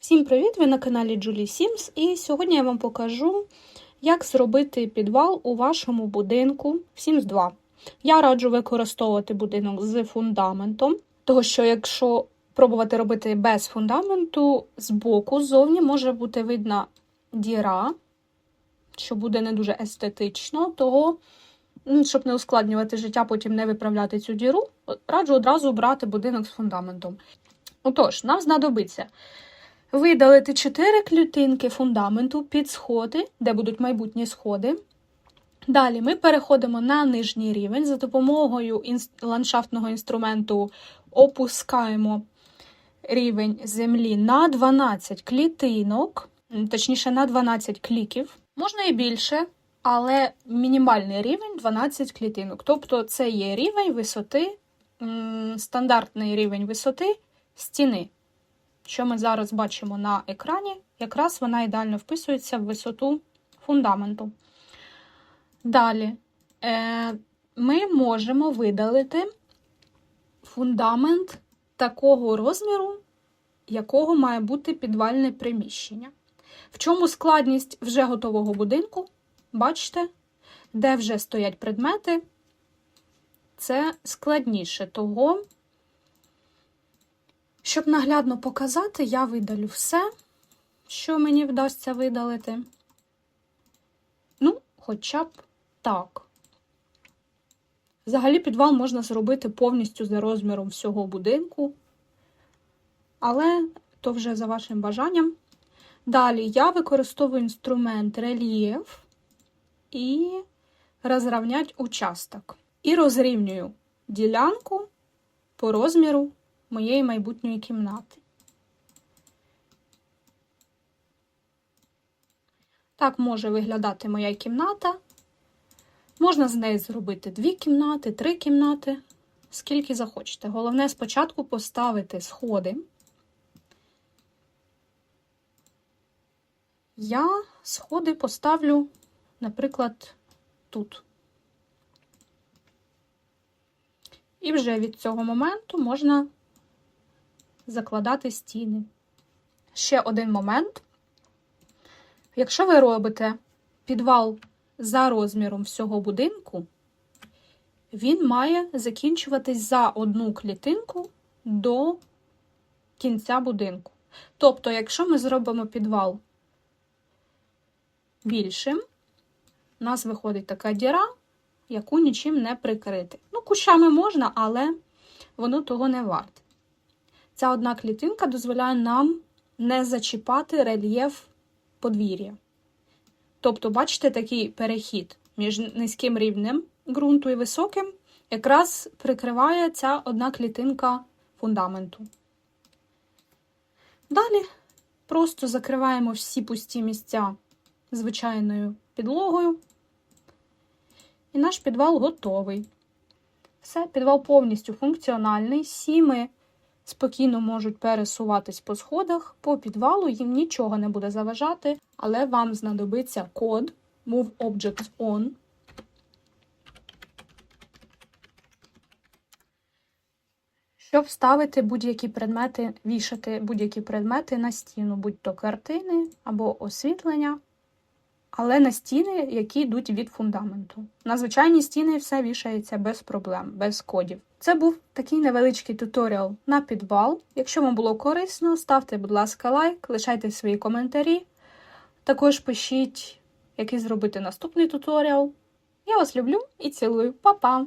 Всім привіт! Ви на каналі Julie Sims і сьогодні я вам покажу, як зробити підвал у вашому будинку в Sims 2. Я раджу використовувати будинок з фундаментом, тому що якщо пробувати робити без фундаменту, збоку ззовні може бути видна діра, що буде не дуже естетично, того, щоб не ускладнювати життя, потім не виправляти цю діру, раджу одразу брати будинок з фундаментом. Отож, нам знадобиться видалити 4 клітинки фундаменту під сходи, де будуть майбутні сходи. Далі ми переходимо на нижній рівень. За допомогою ландшафтного інструменту опускаємо рівень землі на 12 клітинок, точніше на 12 кліків. Можна і більше, але мінімальний рівень 12 клітинок. Тобто це є рівень висоти, стандартний рівень висоти стіни що ми зараз бачимо на екрані, якраз вона ідеально вписується в висоту фундаменту. Далі е, ми можемо видалити фундамент такого розміру, якого має бути підвальне приміщення. В чому складність вже готового будинку? Бачите, де вже стоять предмети, це складніше того. Щоб наглядно показати, я видалю все, що мені вдасться видалити. Ну, хоча б так. Взагалі, підвал можна зробити повністю за розміром всього будинку, але то вже за вашим бажанням. Далі я використовую інструмент рельєф і розрівнять участок. І розрівнюю ділянку по розміру моєї майбутньої кімнати. Так може виглядати моя кімната. Можна з неї зробити дві кімнати, три кімнати, скільки захочете. Головне спочатку поставити сходи. Я сходи поставлю, наприклад, тут. І вже від цього моменту можна закладати стіни. Ще один момент. Якщо ви робите підвал за розміром всього будинку, він має закінчуватись за одну клітинку до кінця будинку. Тобто, якщо ми зробимо підвал більшим, у нас виходить така діра, яку нічим не прикрити. Ну, кущами можна, але воно того не варте. Ця одна клітинка дозволяє нам не зачіпати рельєф подвір'я. Тобто, бачите, такий перехід між низьким рівнем ґрунту і високим, якраз прикриває ця одна клітинка фундаменту. Далі просто закриваємо всі пусті місця звичайною підлогою, і наш підвал готовий. Все, підвал повністю функціональний. Сіми спокійно можуть пересуватись по сходах, по підвалу, їм нічого не буде заважати, але вам знадобиться код Move Objects On. Щоб вставити будь-які предмети, вішати будь-які предмети на стіну, будь-то картини або освітлення, але на стіни, які йдуть від фундаменту. На звичайні стіни все вішається без проблем, без кодів. Це був такий невеличкий туторіал на підвал. Якщо вам було корисно, ставте, будь ласка, лайк, лишайте свої коментарі. Також пишіть, який зробити наступний туторіал. Я вас люблю і цілую. Па-па!